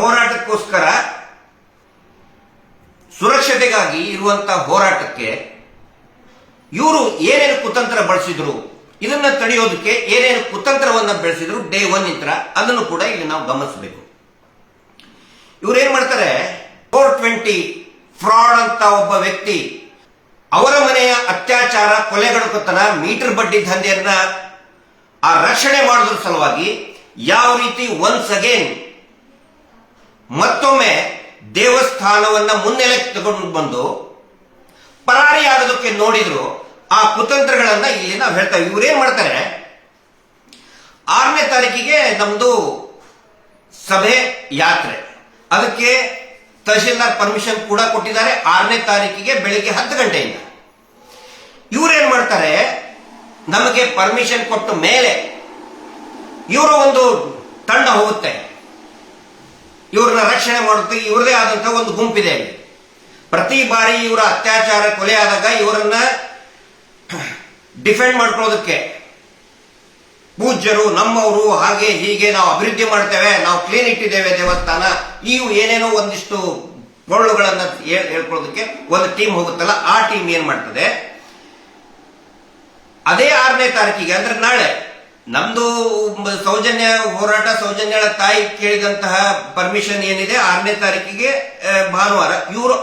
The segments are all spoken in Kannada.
ಹೋರಾಟಕ್ಕೋಸ್ಕರ ಸುರಕ್ಷತೆಗಾಗಿ ಇರುವಂತಹ ಹೋರಾಟಕ್ಕೆ ಇವರು ಏನೇನು ಕುತಂತ್ರ ಬಳಸಿದ್ರು, ಇದನ್ನ ತಡೆಯೋದಕ್ಕೆ ಏನೇನು ಕುತಂತ್ರವನ್ನ ಬೆಳೆಸಿದ್ರು, ಡೇ ಒನ್ ಇಂತ್ರ ಅದನ್ನು ಕೂಡ ಇಲ್ಲಿ ನಾವು ಗಮನಿಸಬೇಕು. ಇವ್ರು ಏನ್ ಮಾಡ್ತಾರೆ, ಫೋರ್ ಟ್ವೆಂಟಿ ಫ್ರಾಡ್ ಅಂತ ಒಬ್ಬ ವ್ಯಕ್ತಿ ಅವರ ಮನೆಯ ಅತ್ಯಾಚಾರ ಕೊಲೆಗಡುಕತನ ಮೀಟರ್ ಬಡ್ಡಿ ದಂಧೆಯನ್ನ ಆ ರಕ್ಷಣೆ ಮಾಡೋದ್ರ ಸಲುವಾಗಿ ಯಾವ ರೀತಿ ಒನ್ಸ್ ಅಗೇನ್ ಮತ್ತೊಮ್ಮೆ ದೇವಸ್ಥಾನವನ್ನ ಮುನ್ನೆಲೆಗೆ ತಗೊಂಡು ಬಂದು ಪರಾರಿಯಾಗೋದಕ್ಕೆ ನೋಡಿದ್ರು ಆ ಕುತಂತ್ರಗಳನ್ನ ಇಲ್ಲಿ ನಾವು ಹೇಳ್ತೇವೆ ಇವ್ರೇನ್ ಮಾಡ್ತಾರೆ? ಆರನೇ ತಾರೀಕಿಗೆ ನಮ್ದು ಸಭೆ ಯಾತ್ರೆ. ಅದಕ್ಕೆ ತಹಶೀಲ್ದಾರ್ ಪರ್ಮಿಷನ್ ಕೂಡ ಕೊಟ್ಟಿದ್ದಾರೆ. ಆರನೇ ತಾರೀಕಿಗೆ ಬೆಳಿಗ್ಗೆ ಹತ್ತು ಗಂಟೆಯಿಂದ. ಇವ್ರೇನ್ ಮಾಡ್ತಾರೆ? ನಮಗೆ ಪರ್ಮಿಷನ್ ಕೊಟ್ಟ ಮೇಲೆ ಇವರು ಒಂದು ತಂಡ ಹೋಗುತ್ತೆ. ಇವ್ರನ್ನ ರಕ್ಷಣೆ ಮಾಡುತ್ತೆ. ಇವರದೇ ಆದಂತಹ ಒಂದು ಗುಂಪಿದೆ. ಪ್ರತಿ ಬಾರಿ ಇವರ ಅತ್ಯಾಚಾರ ಕೊಲೆ ಆದಾಗ ಇವರನ್ನ ಡಿಫೆಂಡ್ ಮಾಡ್ಕೊಳ್ಳೋದಕ್ಕೆ ಪೂಜ್ಯರು, ನಮ್ಮವರು ಹಾಗೆ ಹೀಗೆ ನಾವು ಅಭಿವೃದ್ಧಿ ಮಾಡ್ತೇವೆ, ನಾವು ಕ್ಲೀನ್ ಇಟ್ಟಿದ್ದೇವೆ ದೇವಸ್ಥಾನ ಇವು ಏನೇನೋ ಒಂದಿಷ್ಟು ಮೊಳ್ಳುಗಳನ್ನು ಹೇಳ್- ಹೇಳ್ಕೊಳ್ಳೋದಕ್ಕೆ ಒಂದು ಟೀಮ್ ಹೋಗುತ್ತಲ್ಲ, ಆ ಟೀಮ್ ಏನ್ ಮಾಡ್ತದೆ? ಅದೇ ಆರನೇ ತಾರೀಕಿಗೆ, ಅಂದ್ರೆ ನಾಳೆ. ನಮ್ದು ಸೌಜನ್ಯ, ಹೋರಾಟ ಸೌಜನ್ಯಳ ತಾಯಿ ಕೇಳಿದಂತಹ ಪರ್ಮಿಷನ್ ಏನಿದೆ, ಆರನೇ ತಾರೀಕಿಗೆ ಭಾನುವಾರ, ಇವರು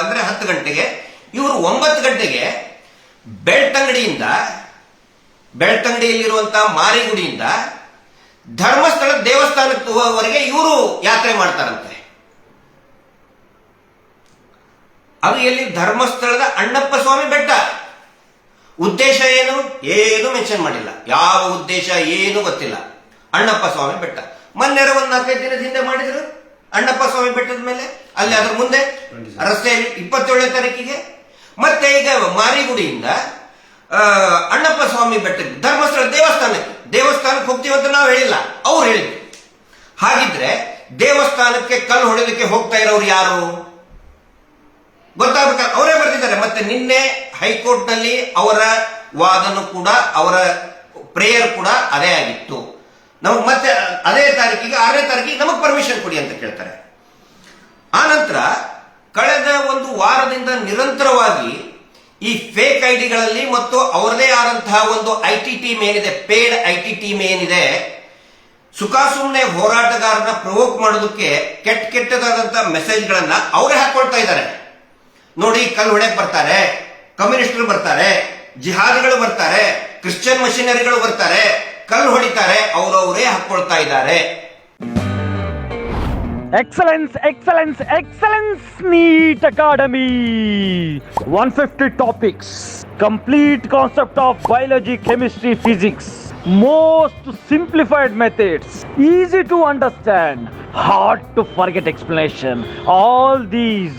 ಅಂದ್ರೆ ಹತ್ತು ಗಂಟೆಗೆ, ಇವರು ಒಂಬತ್ತು ಗಂಟೆಗೆ ಬೆಳ್ತಂಗಡಿಯಿಂದ ಬೆಳ್ತಂಗಡಿಯಲ್ಲಿರುವಂತಹ ಮಾರಿಗುಡಿಯಿಂದ ಧರ್ಮಸ್ಥಳ ಹೋಗುವವರೆಗೆ ಇವರು ಯಾತ್ರೆ ಮಾಡ್ತಾರಂತೆ. ಅದು ಎಲ್ಲಿ ಧರ್ಮಸ್ಥಳದ ಅಣ್ಣಪ್ಪ ಉದ್ದೇಶ ಏನು? ಏನು ಮೆನ್ಷನ್ ಮಾಡಿಲ್ಲ. ಯಾವ ಉದ್ದೇಶ ಏನು ಗೊತ್ತಿಲ್ಲ. ಅಣ್ಣಪ್ಪ ಸ್ವಾಮಿ ಬೆಟ್ಟ. ಮೊನ್ನೆರ ಒಂದ್ ನಾಲ್ಕೈದು ದಿನದ ಹಿಂದೆ ಮಾಡಿದ್ರು. ಅಣ್ಣಪ್ಪ ಸ್ವಾಮಿ ಬೆಟ್ಟದ ಮೇಲೆ. ಅಲ್ಲಿ ಅದ್ರ ಮುಂದೆ ರಸ್ತೆಯಲ್ಲಿ ಇಪ್ಪತ್ತೇಳನೇ ತಾರೀಕಿಗೆ. ಮತ್ತೆ ಈಗ ಮಾರಿಗುಡಿಯಿಂದ ಅಣ್ಣಪ್ಪ ಸ್ವಾಮಿ ಬೆಟ್ಟಕ್ಕೆ, ಧರ್ಮಸ್ಥಳ, ದೇವಸ್ಥಾನಕ್ಕೆ. ದೇವಸ್ಥಾನಕ್ಕೆ ಅಂತ ನಾವು ಹೇಳಿಲ್ಲ. ಅವ್ರು ಹೇಳಿದ್ರು. ಹಾಗಿದ್ರೆ ದೇವಸ್ಥಾನಕ್ಕೆ ಕಲ್ಲು ಹೊಡೆದಕ್ಕೆ ಹೋಗ್ತಾ ಇರೋರು ಯಾರು? ಗೊತ್ತಾಗಬೇಕ? ಅವರೇ ಬರ್ತಿದ್ದಾರೆ ಮತ್ತೆ ನಿನ್ನೆ ಹೈಕೋರ್ಟ್ನಲ್ಲಿ ಅವರ ವಾದನು ಕೂಡ, ಅವರ ಪ್ರೇಯರ್ ಕೂಡ ಅದೇ ಆಗಿತ್ತು. ನಮಗೆ ಮತ್ತೆ ಅದೇ ತಾರೀಕಿಗೆ, ಆರನೇ ತಾರೀಕಿಗೆ ನಮಗೆ ಪರ್ಮಿಷನ್ ಕೊಡಿ ಅಂತ ಕೇಳ್ತಾರೆ. ಆ ನಂತರ ಕಳೆದ ಒಂದು ವಾರದಿಂದ ನಿರಂತರವಾಗಿ ಈ ಫೇಕ್ ಐಡಿಗಳಲ್ಲಿ ಮತ್ತು ಅವರದೇ ಆದಂತಹ ಒಂದು ಐ ಟಿ ಟೀಮ್ ಏನಿದೆ ಪೇಡ್ ಐ ಟಿ ಟೀಮ್ ಏನಿದೆ, ಸುಖಾಸುಮ್ನೆ ಹೋರಾಟಗಾರನ ಪ್ರವೋಕ್ ಮಾಡೋದಕ್ಕೆ ಕೆಟ್ಟ ಕೆಟ್ಟದಾದಂತಹ ಮೆಸೇಜ್ಗಳನ್ನ ಅವರೇ ಹಾಕೊಳ್ತಾ ಇದ್ದಾರೆ. ನೋಡಿ ಕಲ್ಲು ಹೊಡೆಯ ಬರ್ತಾರೆ ಕಮ್ಯುನಿಸ್ಟ್ ಬರ್ತಾರೆ, ಜಿಹಾದಿಗಳು ಬರ್ತಾರೆ, ಕ್ರಿಶ್ಚಿಯನ್ ಮಿಷಿನರಿಗಳು ಬರ್ತಾರೆ ಕಲ್ಲು ಹೊಡಿತಾರೆ, ಅವರವರೇ ಹಾಕೊಳ್ತಾ ಇದ್ದಾರೆ. Excellence excellence excellence NEET academy one fifty topics complete concept of biology chemistry physics most simplified methods easy to understand hard to forget explanation all these